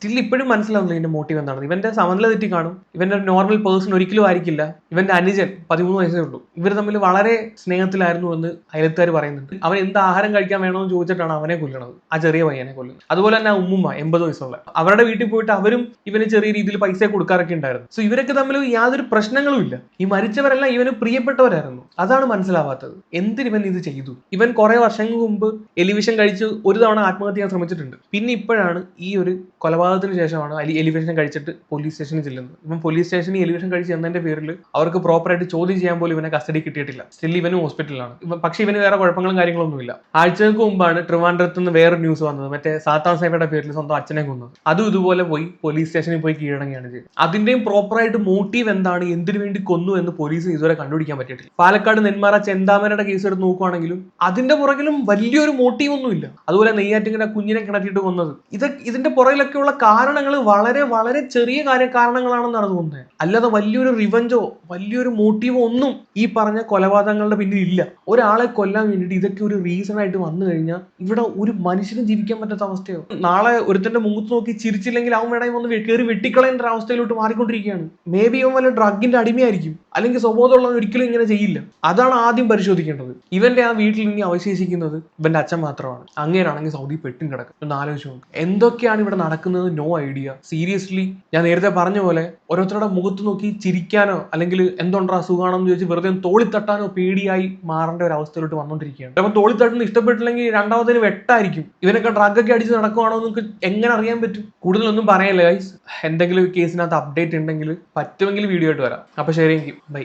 Still ഇപ്പോഴും മനസ്സിലാവുന്നില്ല ഇതിന്റെ മോട്ടീവ് എന്താണെന്ന്. ഇവന്റെ സമനില തെറ്റി കാണും. ഇവന്റെ ഒരു നോർമൽ പേഴ്സൺ ഒരിക്കലും ആയിരിക്കില്ല. ഇവന്റെ അനുജൻ പതിമൂന്ന് വയസ്സേ ഉള്ളൂ. ഇവർ തമ്മിൽ വളരെ സ്നേഹത്തിലായിരുന്നു എന്ന് അയലത്തുകാർ പറയുന്നുണ്ട്. അവൻ എന്ത് ആഹാരം കഴിക്കാൻ വേണമെന്ന് ചോദിച്ചിട്ടാണ് അവനെ കൊല്ലണത് ആ ചെറിയ പയ്യനെ കൊല്ലുന്നത്. അതുപോലെ തന്നെ ഉമ്മുമ്മ എൺപത് വയസ്സുള്ള. അവരുടെ വീട്ടിൽ പോയിട്ട് അവരും ഇവന് ചെറിയ രീതിയിൽ പൈസ കൊടുക്കാറൊക്കെ ഉണ്ടായിരുന്നു. സോ ഇവരൊക്കെ തമ്മിൽ യാതൊരു പ്രശ്നങ്ങളും ഇല്ല. ഈ മരിച്ചവരെല്ലാം ഇവന് പ്രിയപ്പെട്ടവരായിരുന്നു. അതാണ് മനസ്സിലാവാത്തത്. എന്തിന് ഇവൻ ഇത് ചെയ്തു? ഇവൻ കുറെ വർഷങ്ങൾക്ക് മുമ്പ് എലിവിഷൻ കഴിച്ച് ഒരു തവണ ആത്മഹത്യ ചെയ്യാൻ ശ്രമിച്ചിട്ടുണ്ട്. പിന്നെ ഇപ്പോഴാണ് ഈ ഒരു കൊലപാതകത്തിന് ശേഷമാണ് അലി എലിവേഷൻ കഴിച്ചിട്ട് പോലീസ് സ്റ്റേഷനിൽ ചെല്ലുന്നത്. ഇപ്പം പോലീസ് സ്റ്റേഷനിൽ എലിവേഷൻ കഴിച്ച് എന്നതിന്റെ പേരിൽ അവർക്ക് പ്രോപ്പറായിട്ട് ചോദ്യം ചെയ്യാൻ പോലും ഇവനെ കസ്റ്റഡി കിട്ടിയിട്ടില്ല. സ്റ്റിൽ ഇവനും ഹോസ്പിറ്റലിലാണ് പക്ഷേ ഇവന് വേറെ കുഴപ്പങ്ങളും കാര്യങ്ങളൊന്നുമില്ല. ആഴ്ചകൾക്ക് മുമ്പാണ് ട്രിവാൻഡ്രത്ത് നിന്ന് വേറെ ന്യൂസ് വന്നത്. മറ്റേ സാത്താൻ സേവയുടെ പേരിൽ സ്വന്തം അച്ഛനെ കൊന്നത്. അതും ഇതുപോലെ പോയി പോലീസ് സ്റ്റേഷനിൽ പോയി കീഴടങ്ങിയാണ് ചെയ്തത്. അതിന്റെയും പ്രോപ്പറായിട്ട് മോട്ടീവ് എന്താണ്? എന്തിനു വേണ്ടി കൊന്നു എന്ന് പോലീസ് ഇതുവരെ കണ്ടുപിടിക്കാൻ പറ്റിയിട്ടില്ല. പാലക്കാട് നെന്മാറ ചെന്താമരയുടെ കേസ് എടുത്ത് നോക്കുവാണെങ്കിലും അതിന്റെ പുറകിലും വലിയൊരു മോട്ടീവ് ഒന്നുമില്ല. അതുപോലെ നെയ്യാറ്റിങ്ങനെ കുഞ്ഞിനെ കിണറ്റിയിട്ട് കൊന്നത്. ഇത് ഇതിന്റെ പുറകിലൊക്കെയുള്ള കാരണങ്ങൾ വളരെ വളരെ ചെറിയ കാര്യ കാരണങ്ങളാണെന്നാണ് തോന്നുന്നത്. അല്ലാതെ വലിയൊരു റിവഞ്ചോ വലിയൊരു മോട്ടീവോ ഒന്നും ഈ പറഞ്ഞ കൊലപാതകങ്ങളുടെ പിന്നിൽ ഇല്ല. ഒരാളെ കൊല്ലാൻ വേണ്ടിയിട്ട് ഇതൊക്കെ ഒരു റീസൺ ആയിട്ട് വന്നു കഴിഞ്ഞാൽ ഇവിടെ ഒരു മനുഷ്യനും ജീവിക്കാൻ പറ്റാത്ത അവസ്ഥയോ? നാളെ ഒരുത്തന്റെ മുഖത്ത് നോക്കി ചിരിച്ചില്ലെങ്കിൽ അവൻ വേണമെങ്കിൽ ഒന്ന് കയറി വെട്ടിക്കളയേണ്ട ഒരു അവസ്ഥയിലോട്ട് മാറിക്കൊണ്ടിരിക്കുകയാണ്. മേ ബി അവൻ വല്ല ഡ്രഗിന്റെ അടിമയായിരിക്കും. അല്ലെങ്കിൽ സ്വബോധമുള്ളവൻ ഒരിക്കലും ഇങ്ങനെ ചെയ്യില്ല. അതാണ് ആദ്യം പരിശോധിക്കേണ്ടത്. ഇവന്റെ ആ വീട്ടിൽ ഇനി അവശേഷിക്കുന്നത് ഇവന്റെ അച്ഛൻ മാത്രമാണ്. അങ്ങേരാണെങ്കിൽ സൗദി പെട്ടും കിടക്കും. ഒന്ന് ആലോചിച്ച് എന്തൊക്കെയാണ് ഇവിടെ നടക്കുന്നത് നോ ഐഡിയ സീരിയസ്ലി ഞാൻ നേരത്തെ പറഞ്ഞ പോലെ ഓരോരുത്തരുടെ മുഖത്ത് നോക്കി ചിരിക്കാനോ അല്ലെങ്കിൽ എന്തുണ്ടോ അസുഖമാണെന്ന് ചോദിച്ച് വെറുതെ തോളിത്തട്ടാനോ പേടിയായി മാറേണ്ട ഒരു അവസ്ഥയിലോട്ട് വന്നുകൊണ്ടിരിക്കുകയാണ് അപ്പം തോളിത്തട്ടുന്ന ഇഷ്ടപ്പെട്ടില്ലെങ്കിൽ രണ്ടാമതിന് വെട്ടായിരിക്കും ഇവനൊക്കെ ഡ്രഗൊക്കെ അടിച്ച് നടക്കുവാണോ നിങ്ങൾക്ക് എങ്ങനെ അറിയാൻ പറ്റും? കൂടുതലൊന്നും പറയല്ലേ ഗൈസ് എന്തെങ്കിലും കേസിനകത്ത് അപ്ഡേറ്റ് ഉണ്ടെങ്കിൽ പറ്റുമെങ്കിൽ വീഡിയോ ആയിട്ട് വരാം. അപ്പൊ ശരി ബൈ